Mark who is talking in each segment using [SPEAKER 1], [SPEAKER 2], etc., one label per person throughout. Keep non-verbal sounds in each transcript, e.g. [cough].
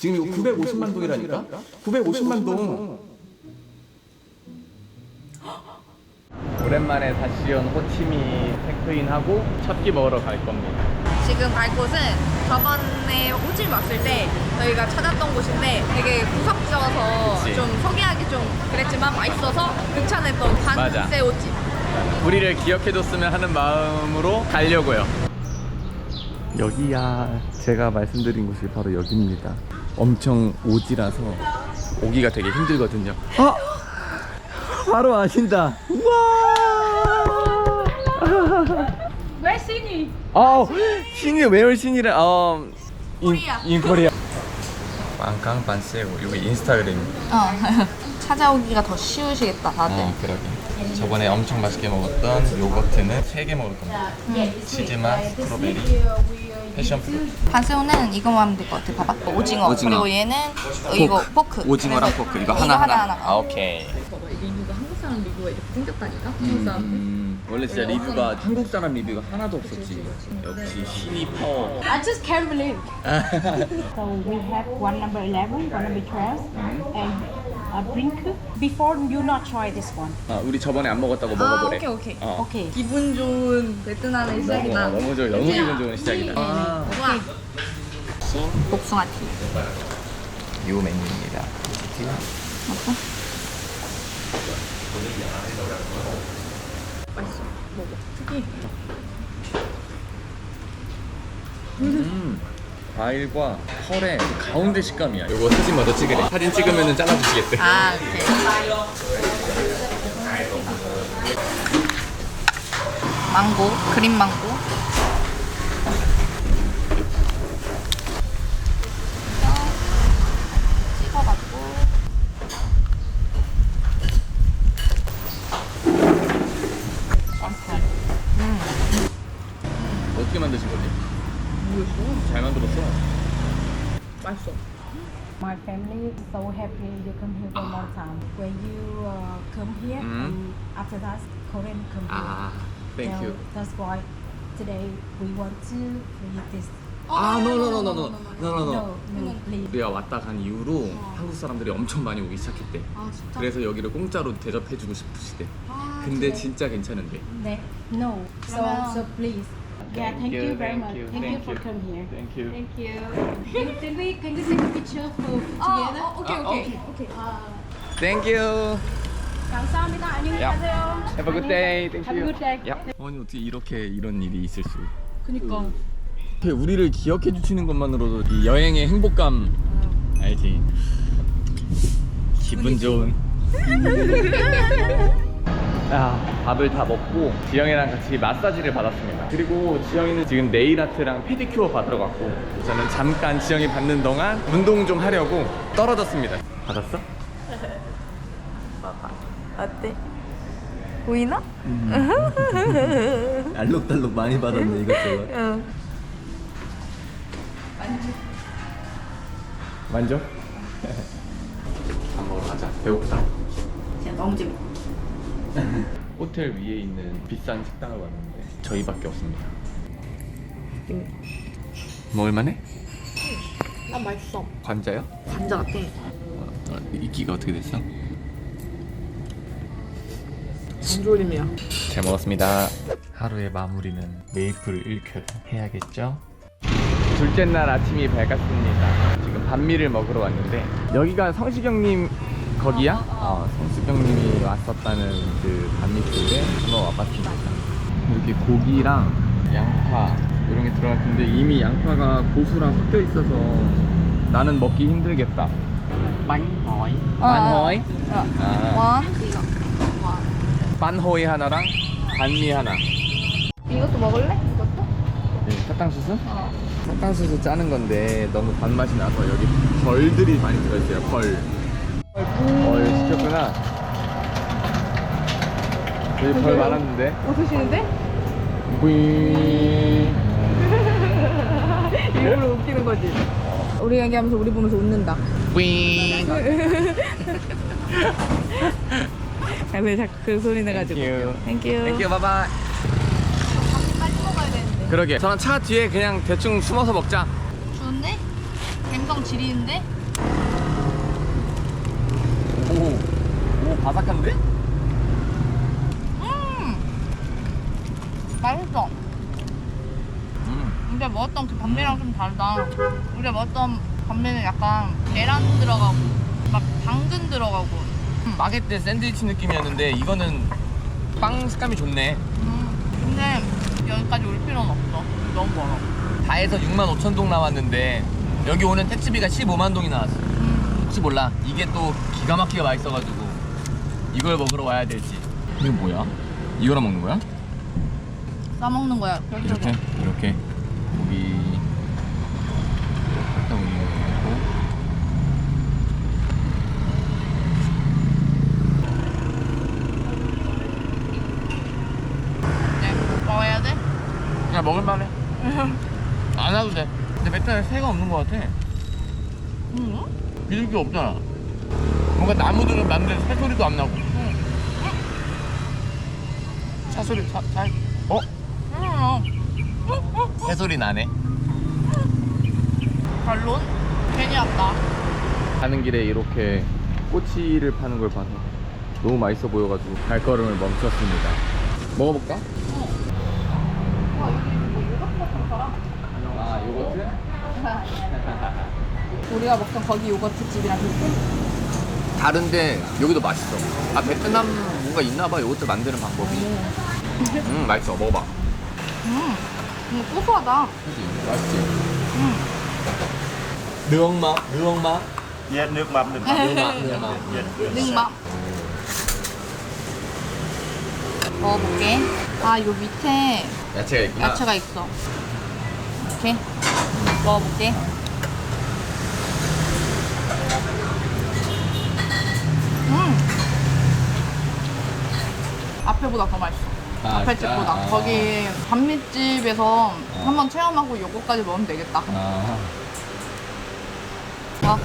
[SPEAKER 1] 지금 이거 950만 동이라니까? 950만 동. 오랜만에 다시 온 호치미 체크인하고 첫 끼 먹으러 갈 겁니다.
[SPEAKER 2] 지금 갈 곳은 저번에 호치민 왔을 때 저희가 찾았던 곳인데 되게 구석지어서
[SPEAKER 1] 그치.
[SPEAKER 2] 좀 소개하기 좀 그랬지만 맛있어서 극찬했던
[SPEAKER 1] 맞아.
[SPEAKER 2] 반새우집.
[SPEAKER 1] 우리를 기억해줬으면 하는 마음으로 가려고요. 여기야 제가 말씀드린 곳이 바로 여기입니다. 엄청 오지라서 오기가 되게 힘들거든요. 어? 바로 아신다. 우와.
[SPEAKER 2] 왜 신이?
[SPEAKER 1] 어, 신이 웨얼 신이라 어 인,
[SPEAKER 2] 코리아.
[SPEAKER 1] 인 코리아. 왕강 반새우 여기 인스타그램.
[SPEAKER 2] 어. 찾아오기가 더 쉬우시겠다 다들.
[SPEAKER 1] 어 그러게. 저번에 엄청 맛있게 먹었던 요거트는 3개 먹을 겁니다. 치즈맛, 스트로베리.
[SPEAKER 2] 반새우는 이거만 하면 될 것 같아. 봐봐. 오징어.
[SPEAKER 1] 오징어.
[SPEAKER 2] 그리고 얘는 어, 이거 포크.
[SPEAKER 1] 오징어랑 포크 이거
[SPEAKER 2] 이거
[SPEAKER 1] 하나 하나.
[SPEAKER 2] 하나,
[SPEAKER 1] 아 오케이.
[SPEAKER 2] 리뷰가 한국 사람 리뷰가 이렇게 생겼다니까. 한국 사람.
[SPEAKER 1] 음, 원래 진짜 리뷰가 한국 사람 리뷰가 하나도 없었지. 역시 신이 파워.
[SPEAKER 3] I just can't believe. [laughs] so we have one number 11, one number 12, and a drink. Before you not try this one.
[SPEAKER 1] 아, 우리 저번에 안 먹었다고
[SPEAKER 2] 아
[SPEAKER 1] 먹어보래.
[SPEAKER 2] 오케이 오케이.
[SPEAKER 1] 어.
[SPEAKER 3] Okay.
[SPEAKER 2] 기분 좋은 베트남의
[SPEAKER 1] 너무,
[SPEAKER 2] 시작이다.
[SPEAKER 1] 너무 좋아. 너무 기분 좋은 시작이다. 아,
[SPEAKER 2] 우와. 복숭아 티.
[SPEAKER 1] 요 메뉴입니다.
[SPEAKER 2] 맞다? 맛있어. 먹어. 특히
[SPEAKER 1] 과일과 펄의 그 가운데 식감이야. 요거 사진 먼저 찍으래. 사진 찍으면 잘라주시겠대.
[SPEAKER 2] 아 오케이. 망고, 그린 망고 완판.
[SPEAKER 1] 어떻게 만드신 거지?
[SPEAKER 2] 모르겠어.
[SPEAKER 1] 잘 만들었어.
[SPEAKER 2] 맛있어.
[SPEAKER 3] My family is so happy you come here one more time. When you uh, come here,
[SPEAKER 1] Mhm.
[SPEAKER 3] and after that, Korean come here.
[SPEAKER 1] 아, thank you.
[SPEAKER 3] That's why today we want to eat this.
[SPEAKER 1] 아, no, no, no, no, no, no, no, no.
[SPEAKER 3] No, please.
[SPEAKER 1] 우리가 왔다 간 이후로 한국 사람들이 엄청 많이 오기 시작했대.
[SPEAKER 2] 아 진짜?
[SPEAKER 1] 그래서 여기를 공짜로 대접해주고 싶으시대.
[SPEAKER 2] 아,
[SPEAKER 1] 근데 진짜 괜찮은데.
[SPEAKER 3] Ne- No. So,
[SPEAKER 2] 그러면-
[SPEAKER 3] so please. Yeah, thank, you, very much. Thank, you for coming here.
[SPEAKER 1] Thank you.
[SPEAKER 3] Thank you. can we can we take a picture for together?
[SPEAKER 2] 어, 오케이
[SPEAKER 1] 아,
[SPEAKER 2] 오케이.
[SPEAKER 3] Okay. Uh,
[SPEAKER 1] Thank you.
[SPEAKER 3] 감사합니다. 안녕히
[SPEAKER 1] 야.
[SPEAKER 3] 가세요.
[SPEAKER 1] Have a good day. Thank
[SPEAKER 3] Have a
[SPEAKER 1] you.
[SPEAKER 3] good day.
[SPEAKER 1] 야. 아니 어떻게 이렇게 이런 일이 있을 수?
[SPEAKER 2] 그니까.
[SPEAKER 1] 이렇게 우리를 기억해 주시는 것만으로도 이 여행의 행복감 알지? 기분 좋은. [laughs] 아, 밥을 다 먹고 지영이랑 같이 마사지를 받았습니다. 그리고 지영이는 지금 네일 아트랑 페디큐어 받으러 갔고 저는 잠깐 지영이 받는 동안 운동 좀 하려고 떨어졌습니다. 받았어?
[SPEAKER 2] 어때? 보이나?
[SPEAKER 1] 알록달록 많이 받았네 이것저것. [laughs]
[SPEAKER 2] 응.
[SPEAKER 1] 만져? 밥 먹으러 가자. 배고프다.
[SPEAKER 2] 진짜 너무 재밌어.
[SPEAKER 1] 호텔 위에 있는 비싼 식당을 왔는데 저희밖에 없습니다. 먹을만해?
[SPEAKER 2] 아 맛있어.
[SPEAKER 1] 관자요?
[SPEAKER 2] 감자 같아.
[SPEAKER 1] 어, 이끼가 어떻게 됐어?
[SPEAKER 2] 안조림이야.
[SPEAKER 1] 잘 먹었습니다. 하루의 마무리는 메이플 1큐 해야겠죠? 둘째 날 아침이 밝았습니다. 지금 반미를 먹으러 왔는데 여기가 성시경님 거기야? 어, 성시경님이 왔었다는 그 반미집에 한번 와봤습니다. 이렇게 고기랑 양파 이런 게 들어갈 텐데 이미 양파가 고수랑 섞여 있어서 나는 먹기 힘들겠다. 만호이. 만호이?
[SPEAKER 2] 어.
[SPEAKER 1] 아.
[SPEAKER 2] 원 이거. 원.
[SPEAKER 1] 반호이 하나랑 반미 하나.
[SPEAKER 2] 이것도 먹을래? 이것도?
[SPEAKER 1] 네, 사탕수수?
[SPEAKER 2] 어.
[SPEAKER 1] 사탕수수 짜는 건데 너무 단맛이 나서 여기 벌들이 많이 들어있어요. 벌. 벌 시켰구나. 여기 벌 많았는데.
[SPEAKER 2] 웃으시는데?
[SPEAKER 1] 뿌잉.
[SPEAKER 2] 일부러 웃기는 거지. 우리 얘기하면서 우리 보면서 웃는다.
[SPEAKER 1] 뿌잉. [laughs] [laughs]
[SPEAKER 2] 왜 자꾸 그 소리 내가지고.
[SPEAKER 1] 땡큐.
[SPEAKER 2] 땡큐.
[SPEAKER 1] 땡큐 바이바이.
[SPEAKER 2] 빨리 먹어야 되는데.
[SPEAKER 1] 그러게. 저는 차 뒤에 그냥 대충 숨어서 먹자.
[SPEAKER 2] 좋은데? 엄청 지리는데?
[SPEAKER 1] 오, 오 바삭한데?
[SPEAKER 2] 음! 맛있어.
[SPEAKER 1] 음.
[SPEAKER 2] 근데 먹었던 그 반미랑 좀 다르다. 우리가 먹었던 반미는 약간 계란 들어가고, 막 당근 들어가고. 음.
[SPEAKER 1] 바게트 샌드위치 느낌이었는데 이거는 빵 식감이 좋네.
[SPEAKER 2] 음. 근데 여기까지 올 필요는 없어. 너무 멀어.
[SPEAKER 1] 다 해서 6만 5천 동 나왔는데 여기 오는 택시비가 15만 동이 나왔어.
[SPEAKER 2] 음.
[SPEAKER 1] 혹시 몰라 이게 또 기가 막히게 맛있어가지고 이걸 먹으러 와야 될지. 이거 뭐야? 이거랑 먹는 거야?
[SPEAKER 2] 싸먹는 거야. 그렇게
[SPEAKER 1] 이렇게. 이렇게 고기 살짝 올리고
[SPEAKER 2] 네. 먹어야 돼?
[SPEAKER 1] 그냥 먹을만해. [laughs] 안 와도 돼. 근데 베트남에 새가 없는 것 같아.
[SPEAKER 2] 응?
[SPEAKER 1] 비둘기 없잖아. 뭔가 나무들은 많은데 새 소리도 안 나고.
[SPEAKER 2] 응.
[SPEAKER 1] 차 소리 차 차. 어?
[SPEAKER 2] 응.
[SPEAKER 1] 새 소리 나네.
[SPEAKER 2] 별론? 괜히 왔다.
[SPEAKER 1] 가는 길에 이렇게 꼬치를 파는 걸 봐서 너무 맛있어 보여가지고 발걸음을 멈췄습니다. 먹어볼까?
[SPEAKER 2] 와, 여기 뭐 요거트 같은 거랑
[SPEAKER 1] 아 요거트?
[SPEAKER 2] 우리가 먹던 거기 요거트 집이랑 비슷해?
[SPEAKER 1] 다른데 여기도 맛있어. 아 베트남 뭔가 있나봐 요거트 만드는 방법이. [laughs] 음 맛있어 먹어봐.
[SPEAKER 2] 음, 음 고소하다.
[SPEAKER 1] 그지 맛있지.
[SPEAKER 2] 음.
[SPEAKER 1] 느엉마 느엉마
[SPEAKER 4] Dạ, nước mắm, nước mắm.
[SPEAKER 1] 느엉마 느엉마.
[SPEAKER 4] Dạ, nước
[SPEAKER 2] 능맘. 먹어볼게. 아, 요 밑에
[SPEAKER 1] 야채가 있구나.
[SPEAKER 2] 야채가 있어. 이렇게 먹어볼게. 앞에보다 더 맛있어.
[SPEAKER 1] 아,
[SPEAKER 2] 앞에
[SPEAKER 1] 진짜?
[SPEAKER 2] 집보다.
[SPEAKER 1] 아.
[SPEAKER 2] 거기 반미집에서 한번 체험하고 요거까지 먹으면 되겠다.
[SPEAKER 1] 아.
[SPEAKER 2] 와.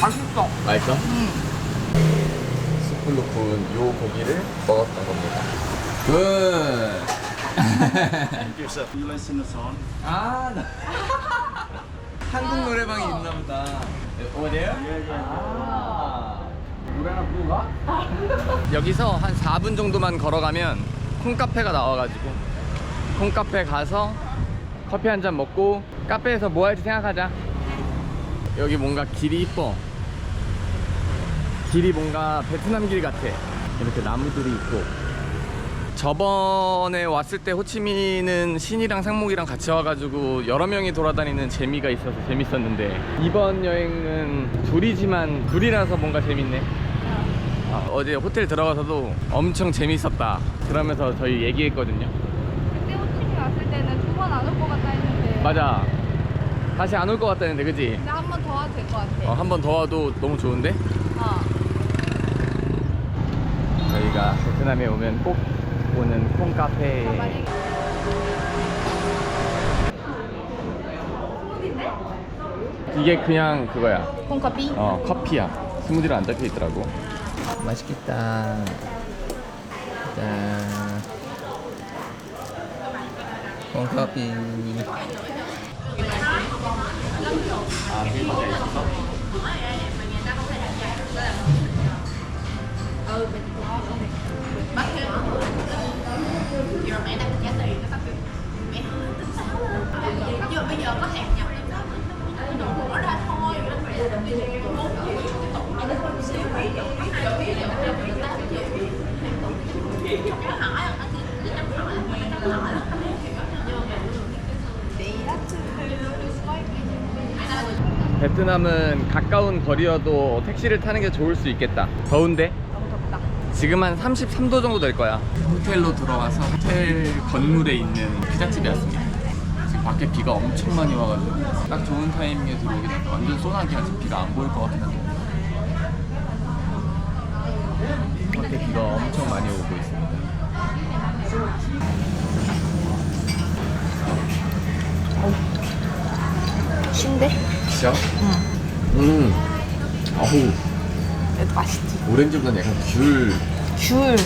[SPEAKER 2] 맛있어.
[SPEAKER 1] 맛있어?
[SPEAKER 2] 음.
[SPEAKER 1] 숯불로 구운 요 고기를 먹었던 겁니다. 굿.
[SPEAKER 4] Thank you, sir. You listen the song?
[SPEAKER 1] 아, 나. [laughs] 한국 노래방이 있나 보다. 어디에요? 아. 노래 하나 부르고 가? 여기서 한 4분 정도만 걸어가면 콩카페가 나와가지고 콩카페 가서 커피 한 잔 먹고 카페에서 뭐 할지 생각하자. 여기 뭔가 길이 이뻐. 길이 뭔가 베트남 길 같아. 이렇게 나무들이 있고. 저번에 왔을 때 호치민은 신이랑 상목이랑 같이 와가지고 여러 명이 돌아다니는 재미가 있어서 재밌었는데 이번 여행은 둘이지만 둘이라서 뭔가 재밌네. 아, 어제 호텔 들어가서도 엄청 재밌었다. 그러면서 저희 얘기했거든요.
[SPEAKER 2] 그때 호칭이 왔을 때는 두 번 안 올 것 같다 했는데.
[SPEAKER 1] 맞아. 다시 안 올 것 같다는데, 그지?
[SPEAKER 2] 근데 한 번 더 와도 될 것 같아.
[SPEAKER 1] 어, 한 번 더 와도 너무 좋은데?
[SPEAKER 2] 어.
[SPEAKER 1] 저희가 베트남에 오면 꼭 오는 콩카페. 이게 그냥 그거야.
[SPEAKER 2] 콩커피?
[SPEAKER 1] 어 커피야 스무디로 안 적혀 있더라고 맛있겠다 짠 콩커피 아 있어? 베트남은 가까운 거리여도 택시를 타는 게 좋을 수 있겠다 더운데? 지금 한 33도 정도 될 거야. 호텔로 들어와서 호텔 건물에 있는 피자집에 왔습니다. 지금 밖에 비가 엄청 많이 와가지고 딱 좋은 타이밍에 들어오긴 했다. 완전 소나기야. 지금 비가 안 보일 것 같긴 한데. 밖에 비가 엄청 많이 오고 있습니다.
[SPEAKER 2] 신데?
[SPEAKER 1] 진짜? 응. 음. 아우,
[SPEAKER 2] 그래도 맛있지.
[SPEAKER 1] 오렌지보다는 약간 귤.
[SPEAKER 2] 귤.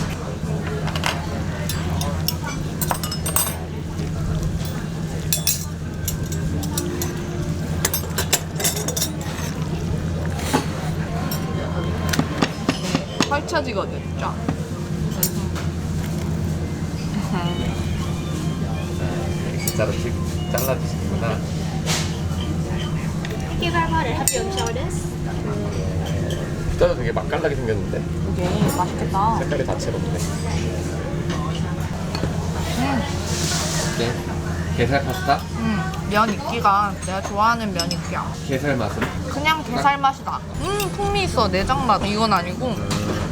[SPEAKER 2] 펼쳐지거든, 쫙.
[SPEAKER 1] 진짜로 씩 잘라주시는구나.
[SPEAKER 5] Give our e 스
[SPEAKER 1] 피자도 되게 맛깔나게 생겼는데
[SPEAKER 2] 이게 맛있겠다.
[SPEAKER 1] 색깔이 다채롭네. 네. 게살 파스타?
[SPEAKER 2] 음, 면 익기가 내가 좋아하는 면 익기야.
[SPEAKER 1] 게살 맛은?
[SPEAKER 2] 그냥 게살 맛이다. 음, 풍미 있어. 내장 맛. 이건 아니고.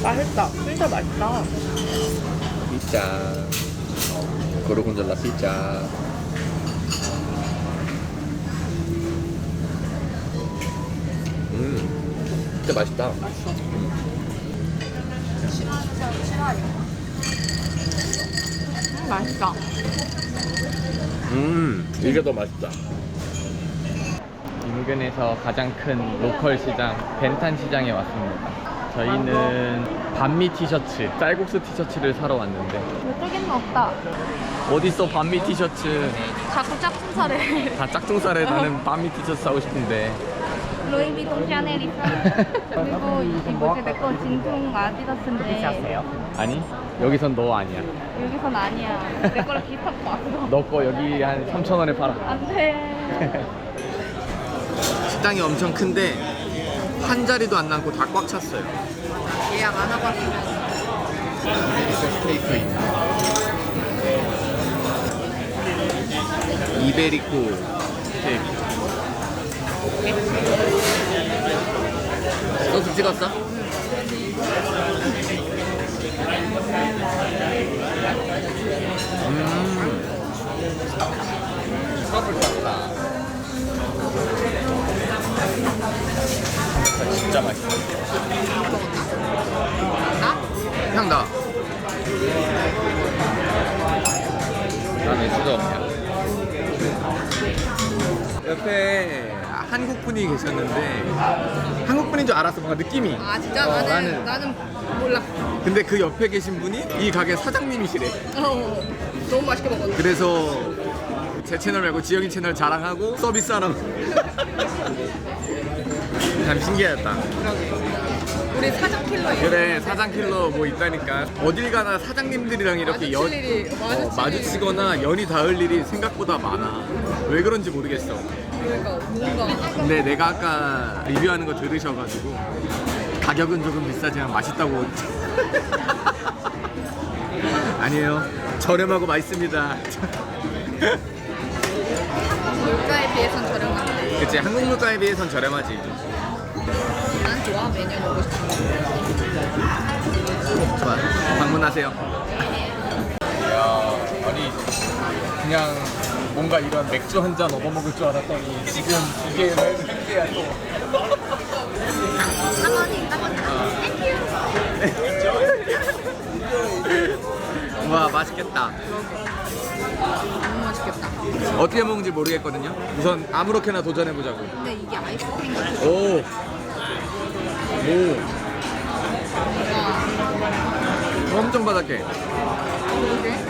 [SPEAKER 2] 맛있다. 진짜 맛있다.
[SPEAKER 1] 피자. 고르곤졸라 피자. 진짜 맛있다.
[SPEAKER 2] 음, 맛있다.
[SPEAKER 1] 음, 이게 더 맛있다. 인근에서 가장 큰 로컬 시장 벤탄 시장에 왔습니다. 저희는 반미 티셔츠, 쌀국수 티셔츠를 사러 왔는데
[SPEAKER 2] 이쪽에는 없다.
[SPEAKER 1] 어딨어 반미 티셔츠?
[SPEAKER 2] 자꾸 짝퉁 사래.
[SPEAKER 1] 다 짝퉁살에 나는 [laughs] 반미 티셔츠 사고 싶은데
[SPEAKER 5] 루이비통 샤넬 있어.
[SPEAKER 2] 그리고 이 뭐지 내거 진퉁 아디다스인데
[SPEAKER 1] 아니 여기선 너 아니야.
[SPEAKER 2] 여기선 아니야. 내 거를 [laughs] 기타고 왔어.
[SPEAKER 1] 너 거 여기 한 3천 원에 팔아.
[SPEAKER 2] 안 돼. [laughs]
[SPEAKER 1] 식당이 엄청 큰데 한 자리도 안 남고 다 꽉 찼어요.
[SPEAKER 2] 예약 안 하고 왔으면.
[SPEAKER 1] 스테이크 있네. 이베리코 스테이크. 찍었어? 음. 트러플 파스타. 진짜 맛있어. 향 나. 나는 수저 없냐. 옆에 한국 분이 계셨는데 한국 분인 줄 알았어 뭔가 느낌이.
[SPEAKER 2] 아 진짜
[SPEAKER 1] 어,
[SPEAKER 2] 나는 나는 몰라.
[SPEAKER 1] 근데 그 옆에 계신 분이 이 가게 사장님이시래.
[SPEAKER 2] 어, 너무 맛있게 먹었어.
[SPEAKER 1] 그래서 제 채널 말고 지영이 채널 자랑하고 서비스하는. [laughs] 참 신기하다.
[SPEAKER 2] 우리 사장 킬러
[SPEAKER 1] 그래 사장 킬러 뭐 있다니까 어딜 가나 사장님들이랑 이렇게 연-
[SPEAKER 2] 마주칠 일이 마주칠
[SPEAKER 1] 어, 마주치거나 연이 닿을 일이 생각보다 많아 왜 그런지 모르겠어
[SPEAKER 2] 그러니까 뭔가
[SPEAKER 1] 근데 내가 아까 리뷰하는 거 들으셔가지고 가격은 조금 비싸지만 맛있다고 [laughs] 아니에요. 저렴하고 맛있습니다.
[SPEAKER 2] 물가에 비해선 저렴한데
[SPEAKER 1] 그치 한국 물가에 비해선 저렴하지.
[SPEAKER 2] 난 좋아 메뉴 먹고 싶어.
[SPEAKER 1] 좋아. 방문하세요. 이야 아니 그냥 뭔가 이런 맥주 한 잔 얻어먹을 줄 알았더니 지금 이게 이게야 또와 맛있겠다
[SPEAKER 2] 너무 맛있겠다.
[SPEAKER 1] 어떻게 먹는지 모르겠거든요 우선 아무렇게나 도전해보자고
[SPEAKER 2] 근데 이게 아이스크림 같은
[SPEAKER 1] 오. 오. 엄청 바삭해.
[SPEAKER 2] 거인데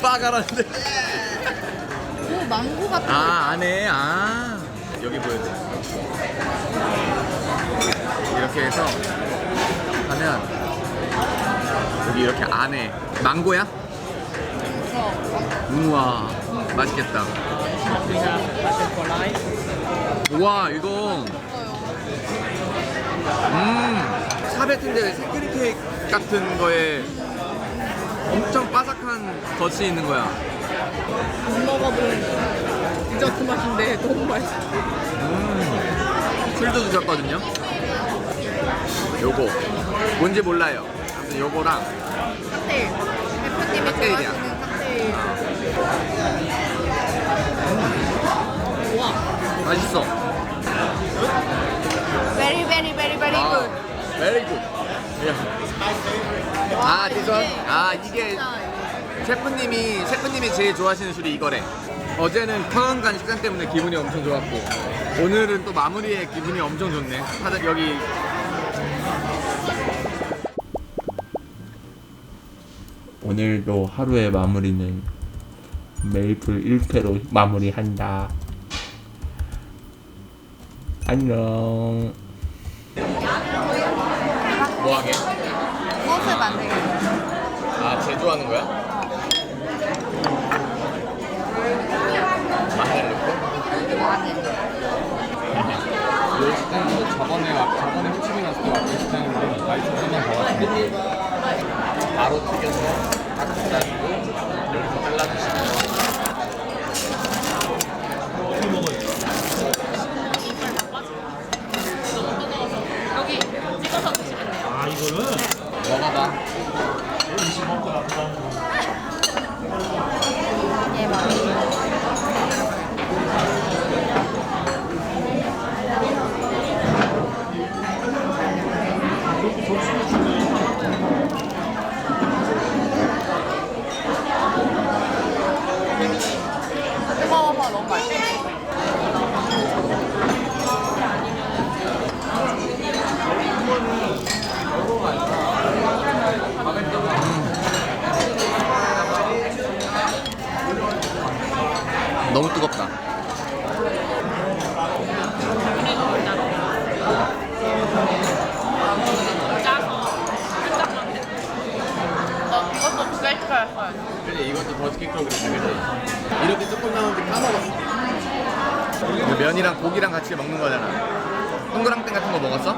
[SPEAKER 1] 빠가라는데.
[SPEAKER 2] 오 망고 같은 거.
[SPEAKER 1] 아, 안에, 아. 여기 보여줘. 이렇게 해서 하면 여기 이렇게 안에 망고야? 우와, 맛있겠다. 우와, 이거 음, 샤베트인데 생크림 케이크 같은 거에 엄청 바삭한 덧이 있는 거야.
[SPEAKER 2] 못 먹어본 디저트 맛인데 너무 맛있어.
[SPEAKER 1] 술도 드셨거든요. 요거 뭔지 몰라요. 아무튼 요거랑
[SPEAKER 2] 칵테일. 대표님이
[SPEAKER 1] 칵테일이야.
[SPEAKER 2] 좋아하시는 칵테일. 우와.
[SPEAKER 1] 맛있어.
[SPEAKER 2] Very very very very
[SPEAKER 1] 아,
[SPEAKER 2] good.
[SPEAKER 1] very good. 아, one? 아, 이게 셰프님이 셰프님이 제일 좋아하시는 술이 이거래. 어제는 평안간 식단 때문에 기분이 엄청 좋았고 오늘은 또 마무리에 기분이 엄청 좋네. 사장 여기
[SPEAKER 6] 오늘도 하루의 마무리는 메이플 1패로 마무리한다. 안녕.
[SPEAKER 1] 뭐 하게?
[SPEAKER 2] 소스 만들기.
[SPEAKER 1] 아 제조하는 거야? 마늘 넣고? 식당도 저번에 저번에 호치민 갔을 때 왔던 식당인데 라이스 좀만 더 왔는데 바로 튀겨서 딱 갖다주고 여기서 잘라주시고 먹어봐
[SPEAKER 2] 얘 맛있어. 뜨거워서 너무 맛있어.
[SPEAKER 1] 너무 뜨겁다
[SPEAKER 2] 너 이것도 두개 시켜야
[SPEAKER 1] 그래 이것도 더 시킬 걸 그랬어 그지? 이렇게 조금 나오는데 까먹었어 그 면이랑 고기랑 같이 먹는 거잖아 동그랑땡 같은 거 먹었어?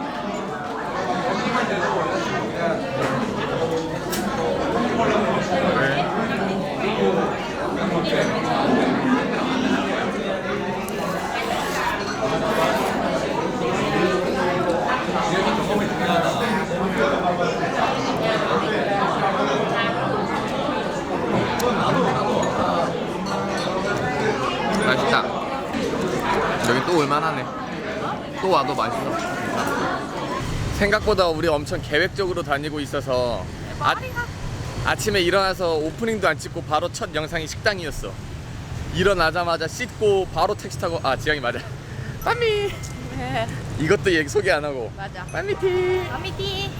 [SPEAKER 1] 맛있다 여기 또 올만하네 또 와도 맛있어 생각보다 우리 엄청 계획적으로 다니고 있어서 아, 아침에 일어나서 오프닝도 안 찍고 바로 첫 영상이 식당이었어 일어나자마자 씻고 바로 택시 타고 아 지영이 맞아 [laughs] 빰미 이것도 얘 소개 안 하고
[SPEAKER 2] 맞아.
[SPEAKER 1] 빰미티
[SPEAKER 2] 아미티.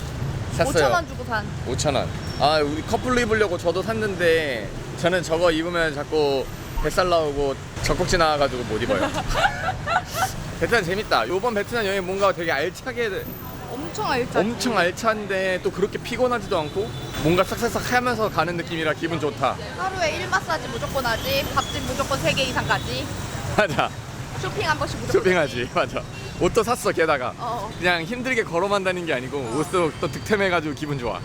[SPEAKER 1] 샀어요
[SPEAKER 2] 5천 원 주고 산.
[SPEAKER 1] 5,000원. 아, 우리 커플로 입으려고 저도 샀는데 저는 저거 입으면 자꾸 뱃살 나오고 젖꼭지 나와가지고 못 입어요. [laughs] 베트남 재밌다. 요번 베트남 여행 뭔가 되게 알차게
[SPEAKER 2] 엄청 알짜.
[SPEAKER 1] 엄청 알찬데 또 그렇게 피곤하지도 않고 뭔가 싹싹싹 하면서 가는 느낌이라 기분 좋다.
[SPEAKER 2] 하루에 1 마사지 무조건 하지. 밥집 무조건 3개 이상 가지.
[SPEAKER 1] 맞아.
[SPEAKER 2] 쇼핑 한 번씩 무조건.
[SPEAKER 1] 쇼핑하지. 맞아. 옷도 샀어 게다가.
[SPEAKER 2] 어.
[SPEAKER 1] 그냥 힘들게 걸어만 다닌 게 아니고 옷도 또 득템해가지고 기분 좋아.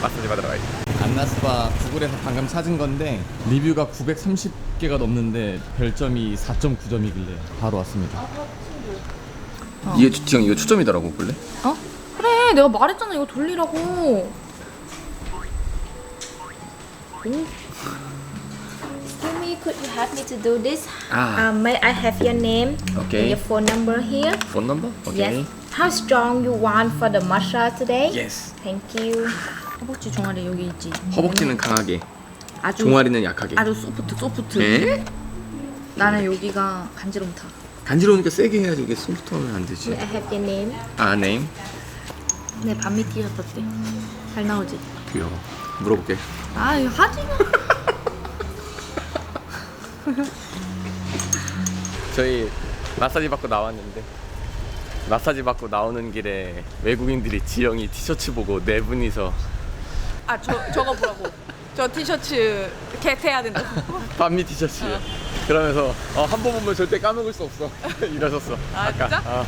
[SPEAKER 1] 마사지 받으러 가야지. 안나스바 구글에서 방금 찾은 건데 리뷰가 930개가 넘는데 별점이 4.9점이길래 바로 왔습니다. 이게 지금 이거 추점이더라고 볼래?
[SPEAKER 2] 어? 그래 내가 말했잖아 이거 돌리라고.
[SPEAKER 5] Excuse me, could you help me to do this?
[SPEAKER 1] 아,
[SPEAKER 5] Um, may I have your name
[SPEAKER 1] Okay.
[SPEAKER 5] and your phone number here?
[SPEAKER 1] 폰 넘버?
[SPEAKER 5] Yes. How strong you want for the massage today?
[SPEAKER 1] Yes.
[SPEAKER 5] Thank you.
[SPEAKER 2] 허벅지 종아리 여기 있지.
[SPEAKER 1] 허벅지는 강하게,
[SPEAKER 2] 아주
[SPEAKER 1] 종아리는 약하게.
[SPEAKER 2] 아주 소프트 소프트.
[SPEAKER 1] 에?
[SPEAKER 2] 나는 여기가 간지럼타.
[SPEAKER 1] 간지러우니까 세게 해야지 이게 소프트 하면 안 되지.
[SPEAKER 5] I have your name?
[SPEAKER 1] 아, 네임?
[SPEAKER 2] 내 반미 티셔츠 어때? 잘 나오지?
[SPEAKER 1] 귀여워. 물어볼게.
[SPEAKER 2] 아 이거 하지 마. [laughs]
[SPEAKER 1] 저희 마사지 받고 나왔는데 마사지 받고 나오는 길에 외국인들이 지영이 티셔츠 보고 네 분이서
[SPEAKER 2] 아 저 저거 보라고. 저 티셔츠 겟해야 된다. [laughs]
[SPEAKER 1] 반미 티셔츠 그러면서 어, 한 번 보면 절대 까먹을 수 없어 [laughs] 이러셨어
[SPEAKER 2] 아, 진짜?
[SPEAKER 1] 어.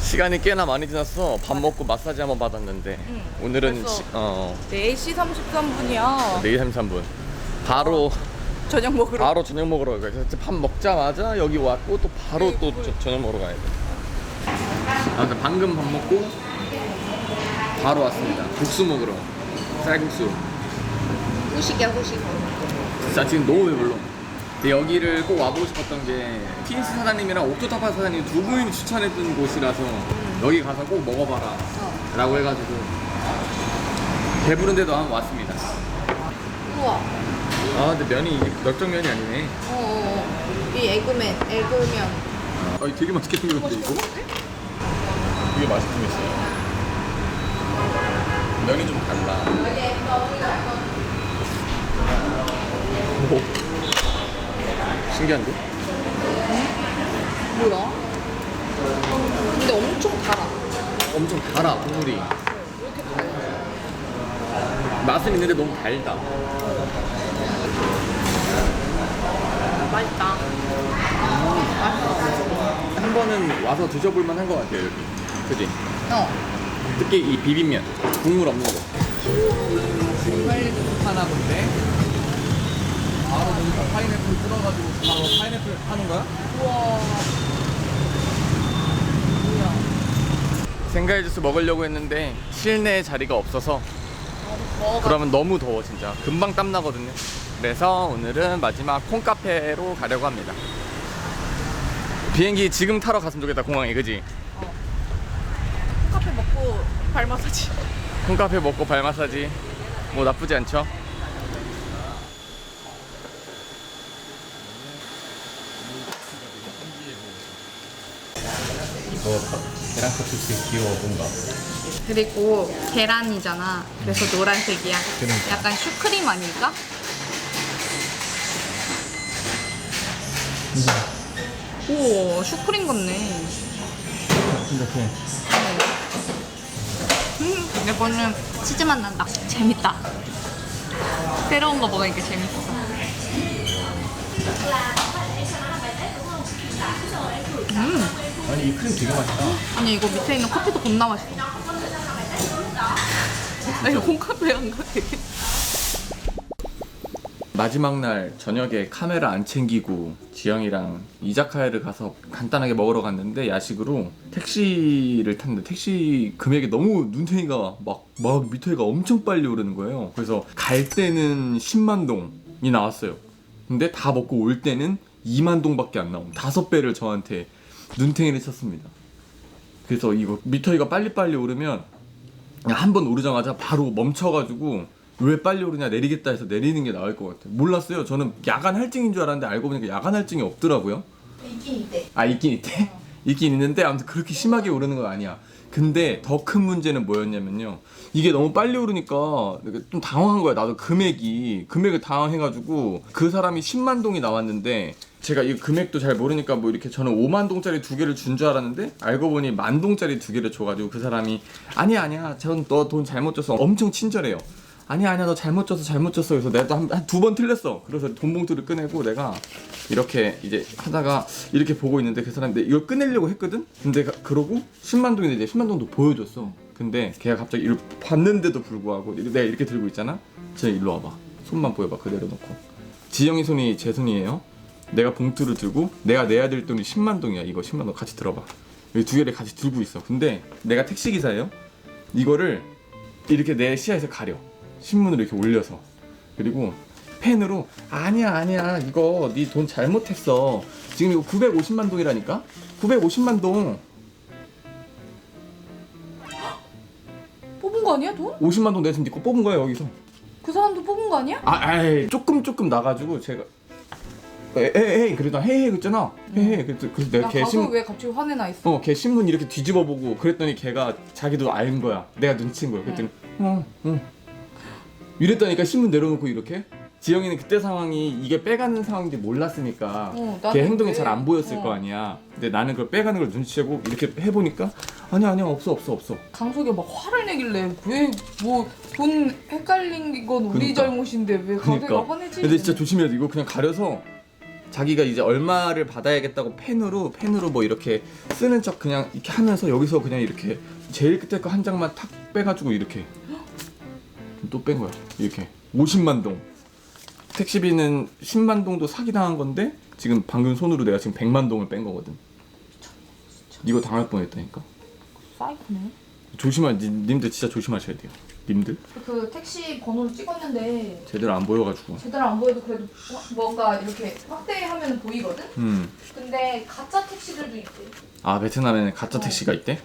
[SPEAKER 1] 시간이 꽤나 많이 지났어 밥 먹고 마사지 한번 받았는데
[SPEAKER 2] 응,
[SPEAKER 1] 오늘은
[SPEAKER 2] 벌써.
[SPEAKER 1] 시, 어,
[SPEAKER 2] 4시 33분이야.
[SPEAKER 1] 내일 33분 바로
[SPEAKER 2] 저녁 먹으러.
[SPEAKER 1] 바로 저녁 먹으러 가요. 그래서 밥 먹자마자 여기 왔고 또 바로 또 저, 저녁 먹으러 가야 돼. 아무튼 방금 밥 먹고 바로 왔습니다. 국수 먹으러. 쌀국수.
[SPEAKER 2] 후식이야 후식.
[SPEAKER 1] 자 지금 너무 배불러. 근데 여기를 꼭 와보고 싶었던 게 피니스 사장님이랑 옥토타파 사장님 두 분이 추천해준 곳이라서 여기 가서 꼭 먹어봐라 라고 해가지고 배부른데도 한번 왔습니다.
[SPEAKER 2] 우와.
[SPEAKER 1] 아 근데 면이 이게 넓적면이 아니네.
[SPEAKER 2] 어 어 어. 이 에그맨 에그면.
[SPEAKER 1] 아, 되게 맛있게 생겼는데 이거? 되게 맛있게 생겼어요. 면이 좀 달라. 오. 신기한데?
[SPEAKER 2] 뭐야? 근데 엄청 달아.
[SPEAKER 1] 엄청 달아 국물이. 맛은 있는데 너무 달다.
[SPEAKER 2] 맛있다.
[SPEAKER 1] 한 번은 와서 드셔볼 만한 것 같아요 여기. 그지?
[SPEAKER 2] 어.
[SPEAKER 1] 특히 이 비빔면 국물 없는 거. 파인애플 파나 본데. 바로 거기서 파인애플 뜯어가지고 바로 파인애플 파는 거야?
[SPEAKER 2] 우와.
[SPEAKER 1] 생과일 주스 먹으려고 했는데 실내에 자리가 없어서
[SPEAKER 2] 먹어봐.
[SPEAKER 1] 그러면 너무 더워 진짜 금방 땀 나거든요 그래서 오늘은 마지막 콩카페로 가려고 합니다 비행기 지금 타러 갔으면 좋겠다 공항에 그지?
[SPEAKER 2] 카페 먹고 발 마사지.
[SPEAKER 1] 콩카페 먹고 발 마사지 뭐 나쁘지 않죠? 이거 계란 컵스 귀여워 뭔가
[SPEAKER 2] 그리고 계란이잖아. 그래서 노란색이야.
[SPEAKER 1] 그러니까.
[SPEAKER 2] 약간 슈크림 아닐까? 오, 슈크림 같네.
[SPEAKER 1] 이렇게
[SPEAKER 2] 음, 이거는 치즈 맛 난다. 재밌다. 새로운 거 먹으니까 재밌어.
[SPEAKER 1] 아니 이 크림 되게 맛있다
[SPEAKER 2] 아니 이거 밑에 있는 커피도 겁나 맛있어. 나 이거 홈카페 안 가. 되게.
[SPEAKER 1] 마지막 날 저녁에 카메라 안 챙기고 지영이랑 이자카야를 가서 간단하게 먹으러 갔는데 야식으로 택시를 탔는데 택시 금액이 너무 눈탱이가 막, 막 미터가 엄청 빨리 오르는 거예요. 그래서 갈 때는 10만 동이 나왔어요. 근데 다 먹고 올 때는 2만 동밖에 안 나옴. 다섯 배를 저한테 눈탱이를 쳤습니다. 그래서 이거 미터가 빨리빨리 오르면 한 번 오르자마자 바로 멈춰가지고 왜 빨리 오르냐 내리겠다 해서 내리는 게 나을 것 같아요. 몰랐어요. 저는 야간 할증인 줄 알았는데 알고 보니까 야간 할증이 없더라고요.
[SPEAKER 5] 있긴 있대.
[SPEAKER 1] 아 있긴 있대. [laughs] 있긴 있는데 아무튼 그렇게 심하게 오르는 건 아니야. 근데 더 큰 문제는 뭐였냐면요. 이게 너무 빨리 오르니까 좀 당황한 거야. 나도 금액이 금액을 당황해가지고 그 사람이 10만 동이 나왔는데 제가 이 금액도 잘 모르니까 뭐 이렇게 저는 5만 동짜리 두 개를 준 줄 알았는데 알고 보니 만 동짜리 두 개를 줘가지고 그 사람이 아니야 아니야 전 너 돈 잘못 줬어 엄청 친절해요. 아니야 아니야 너 잘못 줬어 잘못 줬어. 그래서 내가 한두 번 틀렸어. 그래서 돈 봉투를 꺼내고 내가 이렇게 이제 하다가 이렇게 보고 있는데 그 사람이 내 이걸 꺼내려고 했거든? 근데 가- 그러고 10만 동인데 이제 10만 동도 보여줬어. 근데 걔가 갑자기 이걸 봤는데도 불구하고 내가 이렇게 들고 있잖아? 쟤 일로 와봐. 손만 보여봐 그대로 놓고. 지영이 손이 제 손이에요. 내가 봉투를 들고 내가 내야 될 돈이 10만 동이야. 이거 10만 동 같이 들어봐. 여기 두 개를 같이 들고 있어. 근데 내가 택시기사예요. 이거를 이렇게 내 시야에서 가려 신문을 이렇게 올려서 그리고 펜으로 아니야 아니야 이거 네 돈 잘못했어 지금 이거 950만 동이라니까 950만 동
[SPEAKER 2] 뽑은 거 아니야 돈?
[SPEAKER 1] 50만 동 내가 지금 네거 뽑은 거야 여기서
[SPEAKER 2] 그 사람도 뽑은 거 아니야?
[SPEAKER 1] 아 아이 조금 조금 나가지고 제가 에에에 그래도 헤헤 그랬잖아 헤헤 그래서 그래서 내가 나걔
[SPEAKER 2] 가서
[SPEAKER 1] 신문
[SPEAKER 2] 왜 갑자기 화내나 있어?
[SPEAKER 1] 어, 걔 신문 이렇게 뒤집어 보고 그랬더니 걔가 자기도 알 거야. 내가 눈치인 거야. 그랬더니 어, 어. 이랬다니까 신문 내려놓고 이렇게. 지영이는 그때 상황이 이게 빼가는 상황인지 몰랐으니까
[SPEAKER 2] 어,
[SPEAKER 1] 걔 행동이
[SPEAKER 2] 왜-
[SPEAKER 1] 잘안 보였을
[SPEAKER 2] 어.
[SPEAKER 1] 거 아니야. 근데 나는 그걸 빼가는 걸 눈치채고 이렇게 해보니까 아니야 아니야 없어 없어 없어.
[SPEAKER 2] 강석이 막 화를 내길래 왜 뭐 돈 헷갈린 건 우리
[SPEAKER 1] 그러니까.
[SPEAKER 2] 잘못인데 왜 강석이가
[SPEAKER 1] 그러니까.
[SPEAKER 2] 화내지?
[SPEAKER 1] 근데 진짜 조심해야 돼. 이거 그냥 가려서 자기가 이제 얼마를 받아야겠다고 펜으로 펜으로 뭐 이렇게 쓰는 척 그냥 이렇게 하면서 여기서 그냥 이렇게 제일 끝에 거 한 장만 탁 빼가지고 이렇게 또 뺀 거야. 이렇게 50만 동. 택시비는 10만 동도 사기 당한 건데 지금 방금 손으로 내가 지금 100만 동을 뺀 거거든. 이거 당할 뻔했다니까.
[SPEAKER 2] 사이코네.
[SPEAKER 1] 조심하, 님- 님들 진짜 조심하셔야 돼요. 님들
[SPEAKER 2] 그 택시 번호를 찍었는데
[SPEAKER 1] 제대로 안 보여가지고.
[SPEAKER 2] 제대로 안 보여도 그래도 뭔가 이렇게 확대하면 보이거든?
[SPEAKER 1] 음.
[SPEAKER 2] 근데 가짜 택시들도 있대.
[SPEAKER 1] 아 베트남에는 가짜 택시가 있대?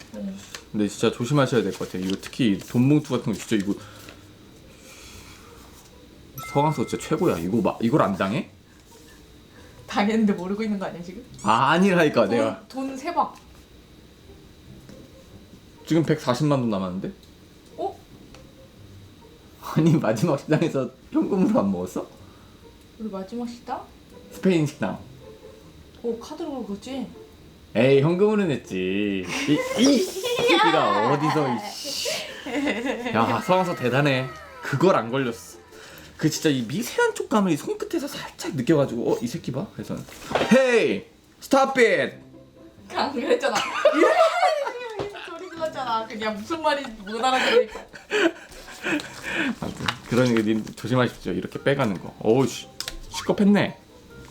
[SPEAKER 1] 근데 진짜 조심하셔야 될 것 같아요. 이거 특히 돈 봉투 같은 거 진짜 이거 서강서 진짜 최고야. 이거 막 이걸 안 당해?
[SPEAKER 2] 당했는데 모르고 있는 거 아니야 지금?
[SPEAKER 1] 아 아니라니까 내가
[SPEAKER 2] 돈, 돈 세박.
[SPEAKER 1] 지금 140만 원 남았는데?
[SPEAKER 2] 어?
[SPEAKER 1] 아니 마지막 식당에서 현금으로 안 먹었어?
[SPEAKER 2] 우리 마지막 식당?
[SPEAKER 1] 스페인 식당.
[SPEAKER 2] 오 카드로 긁었지?
[SPEAKER 1] 에이 현금으로 냈지. 이, 이 새끼가 [laughs] 어디서 이 씨. 야 서강서 대단해. 그걸 안 걸렸어. 그 진짜 이 미세한 촉감을 이 손끝에서 살짝 느껴가지고 어 이 새끼 봐. 그래서 헤이 스탑 잇.
[SPEAKER 2] 강렬했잖아. [laughs] 소리 질렀잖아. 그냥 무슨 말인지 못 알아들으니까.
[SPEAKER 1] 아무튼 그러니까 님 조심하십시오. 이렇게 빼가는 거. 어우 씨 시겁했네.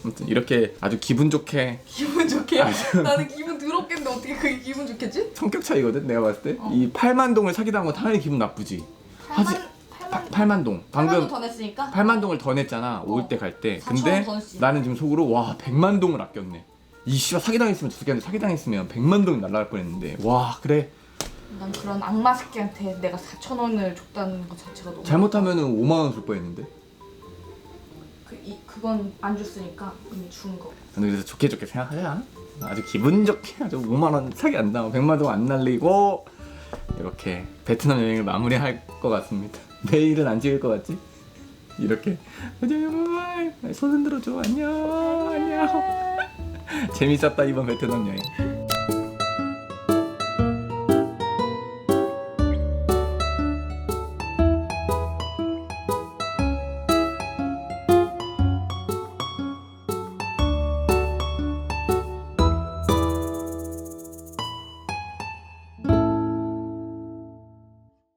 [SPEAKER 1] 아무튼 이렇게 아주 기분 좋게
[SPEAKER 2] 기분 좋게? 나는 기분 더럽겠는데 어떻게 그게 기분 좋겠지?
[SPEAKER 1] 성격 차이거든 내가 봤을 때. 이 8만 동을 사기당한 건 당연히 기분 나쁘지. 하지
[SPEAKER 2] 8만
[SPEAKER 1] 8만 동. 방금
[SPEAKER 2] 더 냈으니까?
[SPEAKER 1] 8만 동을 더 냈잖아. 올 때 갈 때.
[SPEAKER 2] 4천
[SPEAKER 1] 근데
[SPEAKER 2] 원더 냈지.
[SPEAKER 1] 나는 지금 속으로 와 100만 동을 아꼈네. 이 씨가 사기당했으면 저 새끼한테 사기당했으면 100만 동이 날라갈 뻔했는데 와 그래
[SPEAKER 2] 난 그런 악마 새끼한테 내가 4천 원을 줬다는 것 자체가 너무
[SPEAKER 1] 잘못하면은 5만 원 줄 뻔했는데.
[SPEAKER 2] 그, 이, 그건 안 줬으니까 이미 준 거.
[SPEAKER 1] 저는 그래서 좋게 좋게 생각하자. 아주 기분 좋게 아주 5만 원 사기 안 나고 100만 동안 날리고 이렇게 베트남 여행을 마무리할 것 같습니다. 내일은 안 찍을 것 같지? 이렇게. 안녕 손 흔들어줘. 안녕. 안녕. 재밌었다 이번 베트남 여행.